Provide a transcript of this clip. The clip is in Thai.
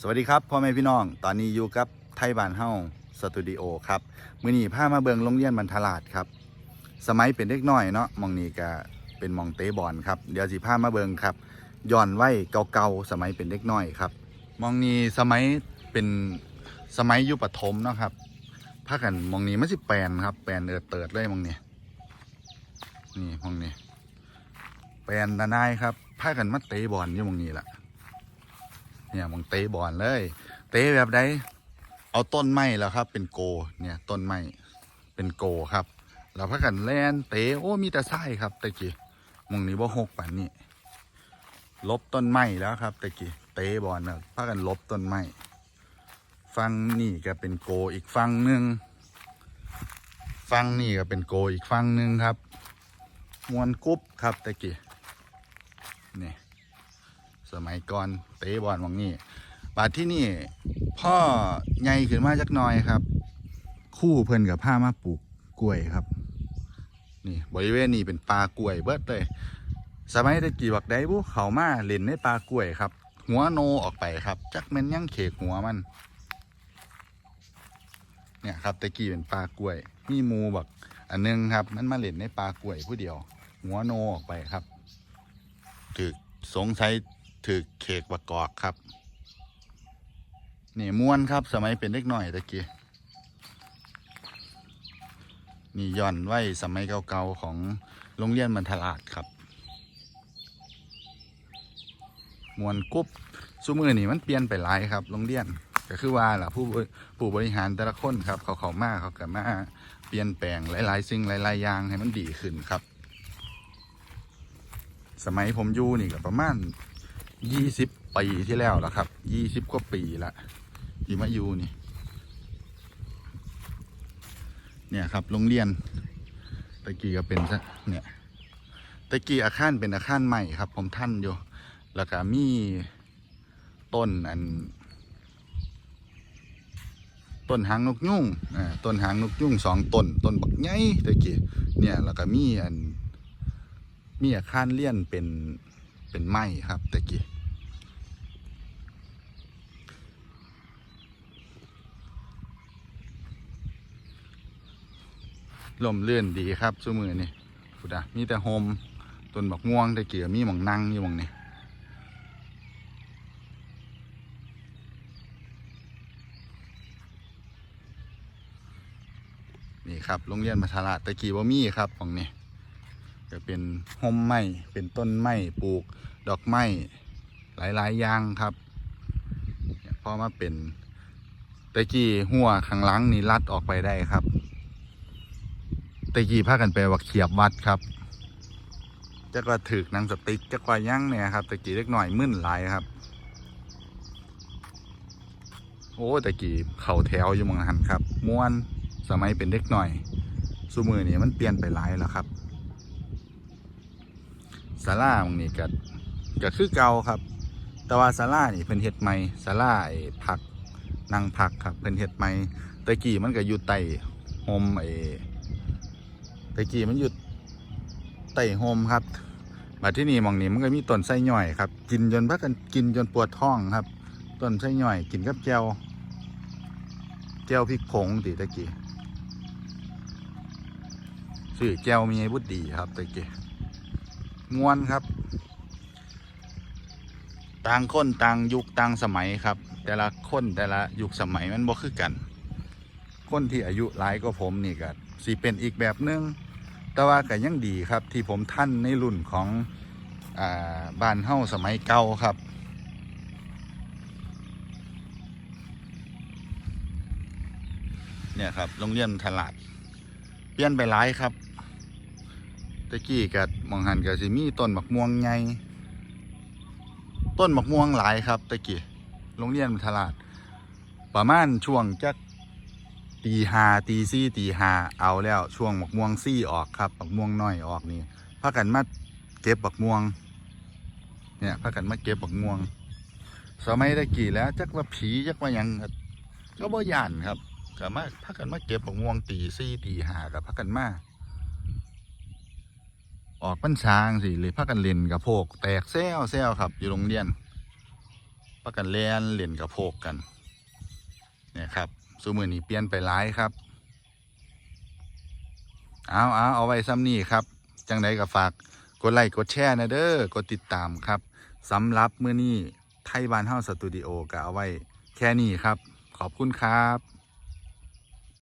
สวัสดีครับพ่อแม่พี่น้อง ตอนนี้อยู่กับไทยบ้านเฮาสตูดิโอครับมื้อนี้พามาเบิงโรงเรียนบรรทลาดครับ สมัยเป็นเด็กน้อยเนาะมองนี้ก็เป็นมองเตะบอลครับเดี๋ยวสิพามาเบิงครับย้อนไว้เก่าๆสมัยเป็นเด็กน้อยครับ มองนี้สมัยเป็นสมัยอยุปฐมเนาะครับพากันมองนี้มันสิแปลนครับ แปลนเอิดเติดเลยมองนี้นี่มองนี้แปลนดานครับพากันมาเตะบอลอยู่มองนี้ล่ะ เนี่ยมองเตะบอลเลย เตะแบบใดเอาต้นไม้แล้วครับ เป็นโกเนี่ยต้นไม้เป็นโกครับแล้วพักกันแลนเตะโอ้มีแต่ไส้ครับตะกี้มองนี้ว่าหกปันนี่ลบต้นไม้แล้วครับตะกี้เตะบอลนะพักกันลบต้นไม้ฟังนี่ก็เป็นโกอีกฟังหนึ่งฟังนี่ก็เป็นโกอีกฟังหนึ่งครับ มวนกุ๊บครับตะกี้ สมัยก่อนเตะบอลหวังนี่บาดที่นี่พ่อใหญ่ขึ้นมาจักน่อยครับ คู่เพิ่นกับผ้ามาปลูกกล้วยครับ นี่บริเวณนี้เป็นป่ากล้วยเบิดเลย สมัยตะกี้บักได้บุเขามาเล่นในป่ากล้วยครับ หัวโนออกไปครับ จักแม่นยังเขกหัวมัน เนี่ยครับตะกี้เป็นป่ากล้วยมีมูบักอันนึงครับ มันมาเล่นในป่ากล้วยผู้เดียว หัวโนออกไปครับถึกสงสัย ถือเขกประกอบครับ นี่ม้วนครับ สมัยเป็นเด็กหน่อยตะกี้นี่ย้อนไว้สมัยเก่าๆของโรงเรียนบรรทลาดครับมวนกรุ๊บซูมือนี่มันเปลี่ยนไปหลายครับโรงเรียนก็คือว่าล่ะผู้บริผู้บริหารแต่ละคนครับ เขาเขามาเขาก็มาเปลี่ยนแปลงหลายๆสิ่งหลายๆอย่างให้มันดีขึ้นครับ สมัยผมอยู่นี่ก็ประมาณ ยี่สิบปีที่แล้วแล้วครับ ยี่สิบกว่าปีละที่มาอยู่นี่ เนี่ยครับโรงเรียนตะกี้ก็เป็นซะเนี่ยตะกี้อาคารเป็นอาคารใหม่ครับ ผมท่านอยู่ แล้วก็มีต้นอันต้นหางนกยุ่งอ่าต้นหางนกยุ่งสองต้น ต้นบักใหญ่ตะกี้เนี่ย แล้วก็มีอันมีอาคารเลี่ยนเป็น เป็นไม้ครับตะกี้ลมเลื่อนดีครับสมือนี่พุดะมีแต่โฮมต้นบักม่วงตะเกี้ก็มีหมองนั่งอยู่หมองนี่นี่ครับโรงเรียนมัธยาตะกี้ว่ามีครับหมองนี่ ก็เป็นห่มไม้เป็นต้นไม้ปลูกดอกไม้หลายๆอย่างครับเนี่ยพอมาเป็นตะกี้หัวข้างหลังนี่ลัดออกไปได้ครับตะกี้พากันไปว่าเขียบวัดครับจักว่าถือหนังสติ๊กจักว่ายั่งเนี่ยครับตะกี้เล็กหน่อยมึนหลายครับ โอ้ตะกี้เข่าแถวอยู่มืองหันครับม้วนสมัยเป็นเด็กหน่อยสุมือนี่มันเปลี่ยนไปหลายแล้วครับ ศาลาตรงนี้ก็ก็คือเก่าครับ แต่ว่าศาลานี่เพิ่นเฮ็ดใหม่ศาลาไอ้ผักนั่งผักครับเพิ่นเฮ็ดใหม่ตะกี้มันก็อยู่ใต้โฮมไอ้ตะกี้มันอยู่ใต้โฮมครับมาที่นี่มองนี้มันก็มีต้นไส้ย่อยครับ กินจนพักกันกินจนปวดท้องครับต้นไส้ย่อย กินกับแจวแจวพริกผงติตะกี้ซื้อแจวมีไอ้บุตรดีครับตะกี้ มวนครับ ต่างคนต่างยุคต่างสมัยครับ แต่ละคนแต่ละยุคสมัยมันบ่คือกัน คนที่อายุหลายก็ผมนี่ก็สิเป็นอีกแบบหนึงแต่ว่าก็ยังดีครับที่ผมท่านในรุ่นของอาบ้านเฮ้าสมัยเก่าครับเนี่ยครับโรงเรียนถลาดเปลี่ยนไปหลายครับ ตะกี้กัดมองหันกับสิมีต้นหมะม่วงใหญ่ต้นหมะม่วงหลายครับตะกี้โรงเรียนทลาดประมาณช่วงจักตีหาตีซี่ตีหาเอาแล้วช่วงหมะม่วงซี่ออกครับหมะม่วงน้อยออกนี่พากันมาเก็บหมะม่วง เนี่ยพากันมาเก็บหมะม่วง สมัยตะกี้แล้วจักว่าผีจักว่ายังก็บ่ย่านครับก็มาพากันมาเก็บหมะม่วงตีซี่ตีหากับพากันมา ออกปัญช้างสิหรือพักกันเล่นกับพวกแตกแซวแซวครับ อยู่โรงเรียนพักกันเล่นเล่นกับโพกกันเนี่ยครับสูมือนี้เปลี่ยนไปหลายครับเอาเอาเอาไว้ซ้ำนี่ครับ จังไดก็ฝากกดไลค์กดแชร์นะเด้อกดติดตามครับสำหรับมื้อนี้ไทยบ้านเฮาสตูดิโอก็เอาไว้แค่นี้ครับ ขอบคุณครับ